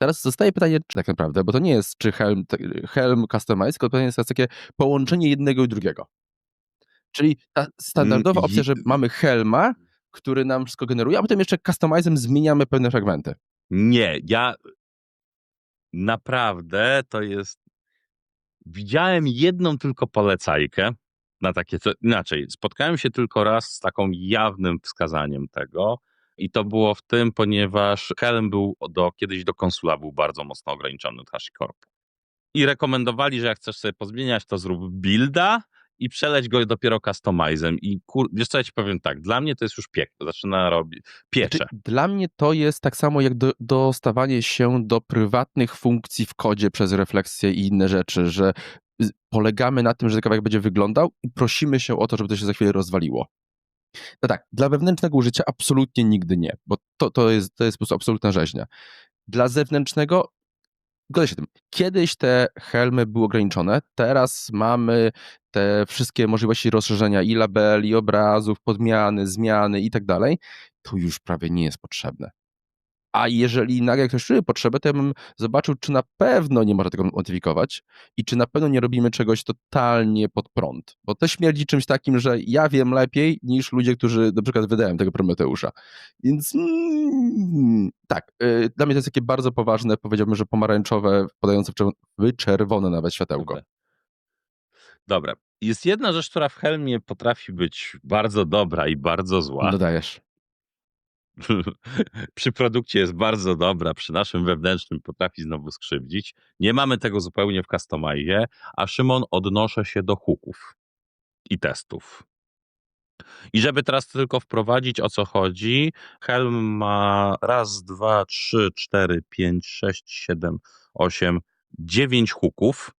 Teraz zostaje pytanie, czy tak naprawdę, bo to nie jest czy Helm, Helm Customize, tylko pytanie jest teraz takie połączenie jednego i drugiego. Czyli ta Mm, standardowa opcja, i że mamy Helma, który nam wszystko generuje, a potem jeszcze customizem zmieniamy pewne fragmenty. Nie, ja naprawdę to jest widziałem jedną tylko polecajkę na takie co inaczej, spotkałem się tylko raz z taką jawnym wskazaniem tego i to było w tym, ponieważ Helm był do kiedyś do konsula był bardzo mocno ograniczony od HashiCorp. I rekomendowali, że jak chcesz sobie pozmieniać, to zrób builda i przeleć go dopiero customizem i kur wiesz ja ci powiem tak, dla mnie to jest już piekło, zaczyna robić piecze. Znaczy, dla mnie to jest tak samo jak do dostawanie się do prywatnych funkcji w kodzie przez refleksję i inne rzeczy, że polegamy na tym, że ten kawałek będzie wyglądał i prosimy się o to, żeby to się za chwilę rozwaliło. No tak, dla wewnętrznego użycia absolutnie nigdy nie, bo to to jest to jest po prostu absolutna rzeźnia. Dla zewnętrznego zgodzę się tym. Kiedyś te Helmy były ograniczone, teraz mamy te wszystkie możliwości rozszerzenia i labeli, i obrazów, podmiany, zmiany i tak dalej. To już prawie nie jest potrzebne. A jeżeli nagle ktoś czuje potrzebę, to ja bym zobaczył, czy na pewno nie można tego modyfikować i czy na pewno nie robimy czegoś totalnie pod prąd. Bo to śmierdzi czymś takim, że ja wiem lepiej niż ludzie, którzy na przykład wydają tego Prometeusza. Więc mm, tak, y, dla mnie to jest takie bardzo poważne, powiedziałbym, że pomarańczowe, podające w czer w czerwone nawet światełko. Dobra. Dobra. Jest jedna rzecz, która w Helmie potrafi być bardzo dobra i bardzo zła. Dodajesz. Przy produkcie jest bardzo dobra, przy naszym wewnętrznym potrafi znowu skrzywdzić. Nie mamy tego zupełnie w customizie, a Szymon odnoszę się do hooków i testów. I żeby teraz tylko wprowadzić o co chodzi, Helm ma raz, dwa, trzy, cztery, pięć, sześć, siedem, osiem, dziewięć hooków.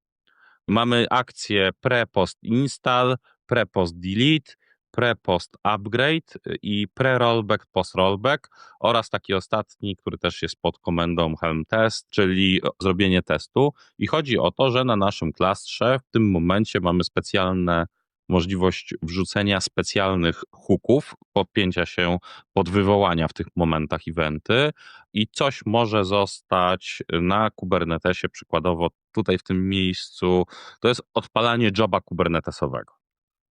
Mamy akcję pre-post install, pre-post delete, pre-post upgrade i pre-rollback, post-rollback oraz taki ostatni, który też jest pod komendą Helm test, czyli zrobienie testu. I chodzi o to, że na naszym klastrze w tym momencie mamy specjalne możliwość wrzucenia specjalnych hooków, podpięcia się pod wywołania w tych momentach eventy i coś może zostać na Kubernetesie przykładowo tutaj w tym miejscu. To jest odpalanie joba kubernetesowego.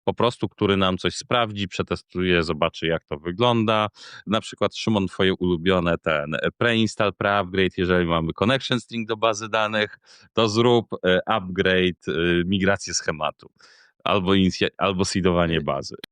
Po prostu, który nam coś sprawdzi, przetestuje, zobaczy jak to wygląda. Na przykład Szymon twoje ulubione ten pre-install, pre-upgrade, jeżeli mamy connection string do bazy danych, to zrób upgrade, migrację schematu albo, inicja- albo seedowanie bazy.